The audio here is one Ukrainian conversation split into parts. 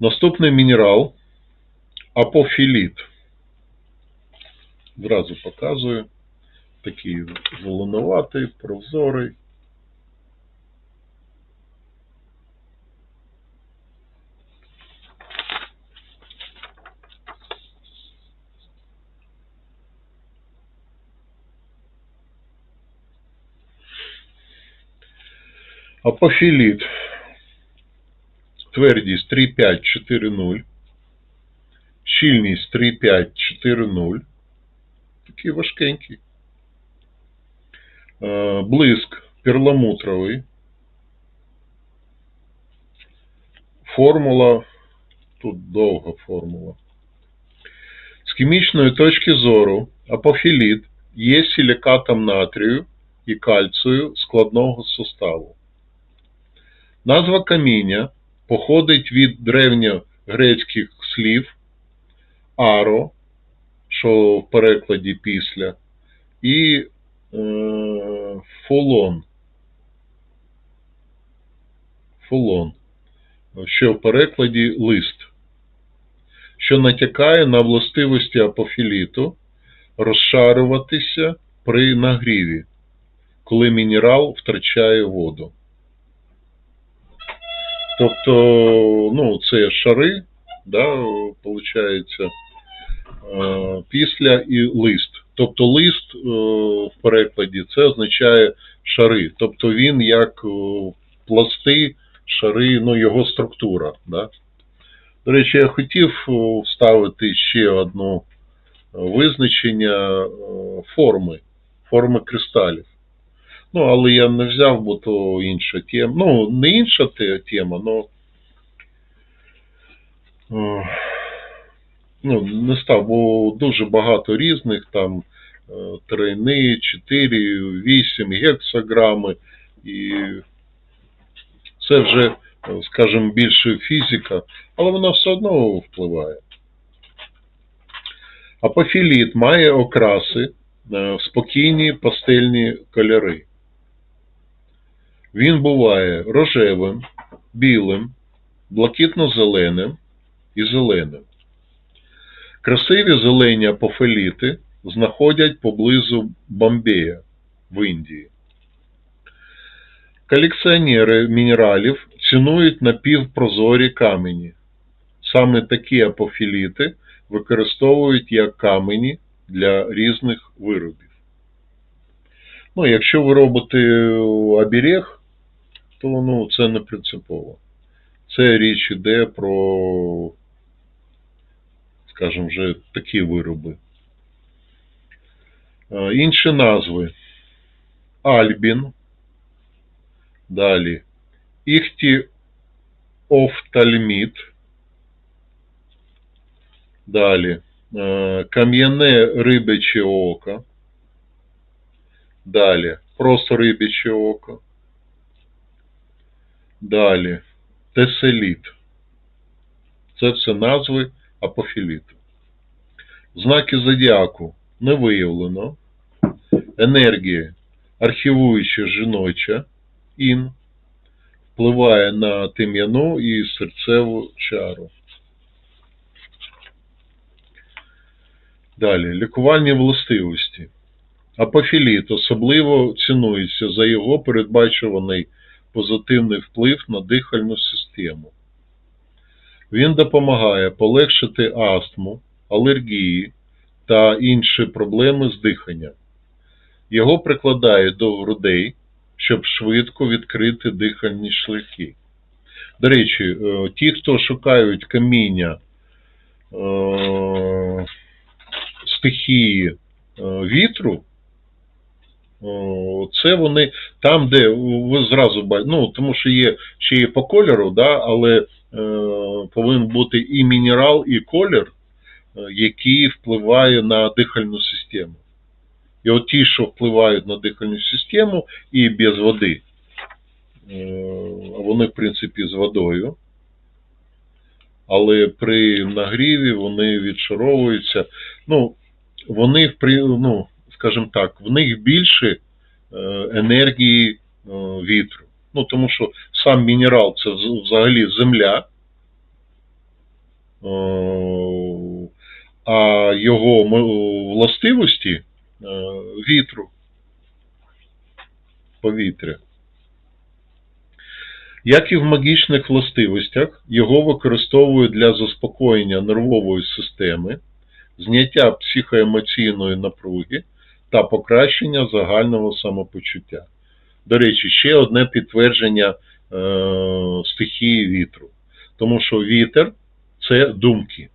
Наступний мінерал апофіліт. Зразу показую. Такий зеленуватий, прозорий. Апофіліт. Твердість 3,5-4,0. Щільність 3,5-4,0. Такий важкенький. Е, Блиск перламутровий. Формула. Тут довга формула. З хімічної точки зору апофіліт є силікатом натрію і кальцію складного суставу. Назва каміння походить від древньогрецьких слів аро, що в перекладі після, і е, фолон. Фолон, що в перекладі лист, що натякає на властивості апофіліту розшарюватися при нагріві, коли мінерал втрачає воду. Тобто, ну, це шари, да, виходить, після і лист. Тобто лист е, в перекладі це означає шари. Тобто він як е, пласти, шари, ну, його структура. Да? До речі, я хотів е, вставити ще одне визначення е, форми, форми кристалів. Ну, але я не взяв, бо то інша тема. Ну, не інша тема, але ну, не став, бо дуже багато різних, там е, тройни, 4, 8, гексаграми, і це вже, е, скажімо, більше фізика, але вона все одно впливає. Апофіліт має окраси, е, спокійні пастельні кольори. Він буває рожевим, білим, блакитно-зеленим і зеленим. Красиві зелені апофеліти знаходять поблизу Бомбея в Індії. Колекціонери мінералів цінують напівпрозорі камені. Саме такі апофіліти використовують як камені для різних виробів. Ну, якщо ви робите оберег, то ну, це не принципово. Це річ іде про, скажімо, вже такі вироби. Інші назви. Альбін. Далі. Іхтіофтальміт. Далі. Кам'яне рибяче око. Далі. Просто рибяче око. Далі. Теселіт. Це все назви апофіліту. Знаки зодіаку не виявлено. Енергія архівуюча жіноча ін впливає на тим'яну і серцеву чару. Далі. Лікувальні властивості. Апофіліт особливо цінується за його передбачуваний позитивний вплив на дихальну систему. Він допомагає полегшити астму, алергії та інші проблеми з диханням. Його прикладають до грудей, щоб швидко відкрити дихальні шляхи. До речі, е, ті, хто шукають каміння е, стихії е, вітру, це вони там, де ви зразу бачите, ну, тому що є ще є по кольору, да, але е, повинен бути і мінерал, і колір, е, який впливає на дихальну систему. І от ті, що впливають на дихальну систему і без води, е, вони, в принципі, з водою. Але при нагріві вони відшаровуються. Ну, вони, ну, скажімо так, в них більше е, енергії е, вітру. Ну, тому що сам мінерал це взагалі земля, а його властивості е, вітру, повітря. Як і в магічних властивостях, його використовують для заспокоєння нервової системи, зняття психоемоційної напруги та покращення загального самопочуття. До речі, ще одне підтвердження е, стихії вітру. Тому що вітер це думки.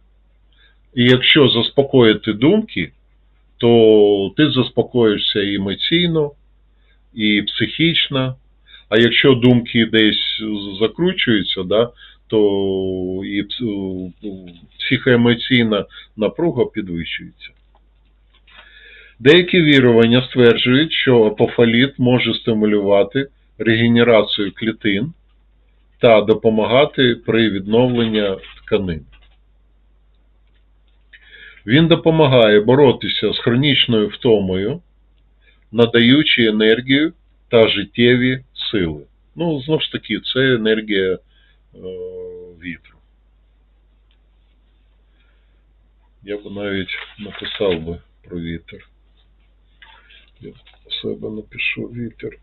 І якщо заспокоїти думки, то ти заспокоїшся і емоційно, і психічно. А якщо думки десь закручуються, да, то і психоемоційна напруга підвищується. Деякі вірування стверджують, що апофаліт може стимулювати регенерацію клітин та допомагати при відновленні тканин. Він допомагає боротися з хронічною втомою, надаючи енергію та життєві сили. Ну, знову ж таки, це енергія е, вітру. Я б навіть написав би про вітер. Я у себе напишу вітер.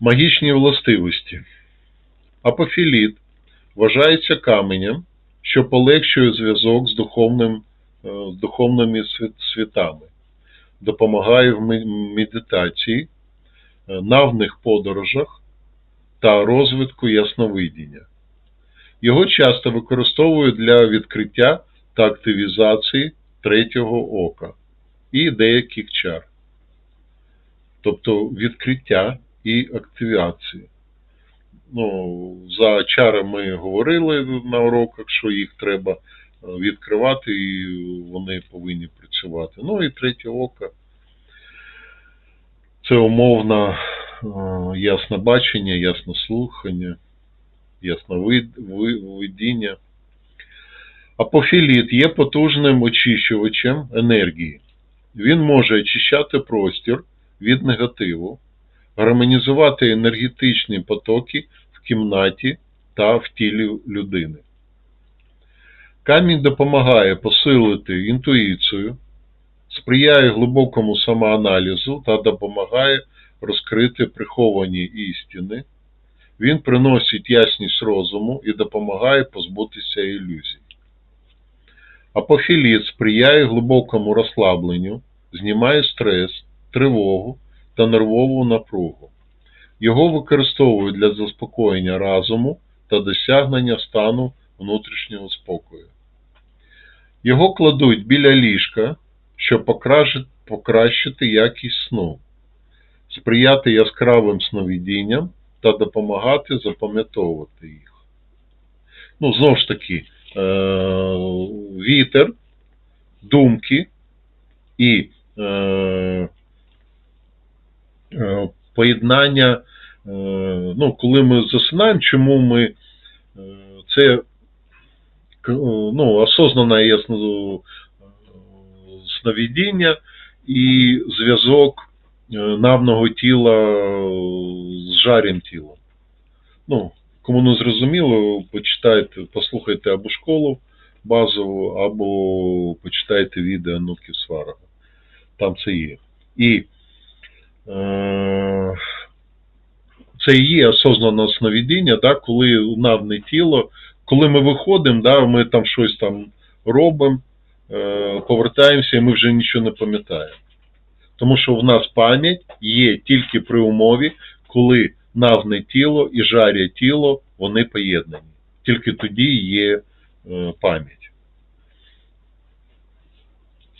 Магічні властивості. Апофіліт вважається каменем, що полегшує зв'язок з, духовним, е, з духовними світами, допомагає в медитації, е, навних подорожах та розвитку ясновидіння. Його часто використовують для відкриття та активізації третього ока і деяких чар. Тобто відкриття і активації. Ну, за чари ми говорили на уроках, що їх треба е, відкривати і вони повинні працювати. Ну і третє око це умовно е, ясне бачення, ясне слухання, ясновидіння. Апофіліт є потужним очищувачем енергії. Він може очищати простір від негативу, гармонізувати енергетичні потоки в кімнаті та в тілі людини. Камінь допомагає посилити інтуїцію, сприяє глибокому самоаналізу та допомагає розкрити приховані істини. Він приносить ясність розуму і допомагає позбутися ілюзій. Апофіліт сприяє глибокому розслабленню, знімає стрес, тривогу та нервову напругу. Його використовують для заспокоєння разуму та досягнення стану внутрішнього спокою. Його кладуть біля ліжка, щоб покращити, якість сну, сприяти яскравим сновидінням та допомагати запам'ятовувати їх. Ну, знову ж таки, вітер, думки і е- е, поєднання, е, ну, коли ми засинаємо, чому ми е, це ну, осознанне ясно сновидіння і зв'язок е, навного тіла з жарем тіла. Ну, кому не зрозуміло, почитайте, послухайте або школу базову, або почитайте відео Нуки Сварога. Там це є. І е, це і є осознане сновидіння, да, коли навне тіло, коли ми виходимо, да, ми там щось там робимо, е, повертаємося і ми вже нічого не пам'ятаємо. Тому що в нас пам'ять є тільки при умові, коли навне тіло і жаре тіло, вони поєднані. Тільки тоді є е, пам'ять.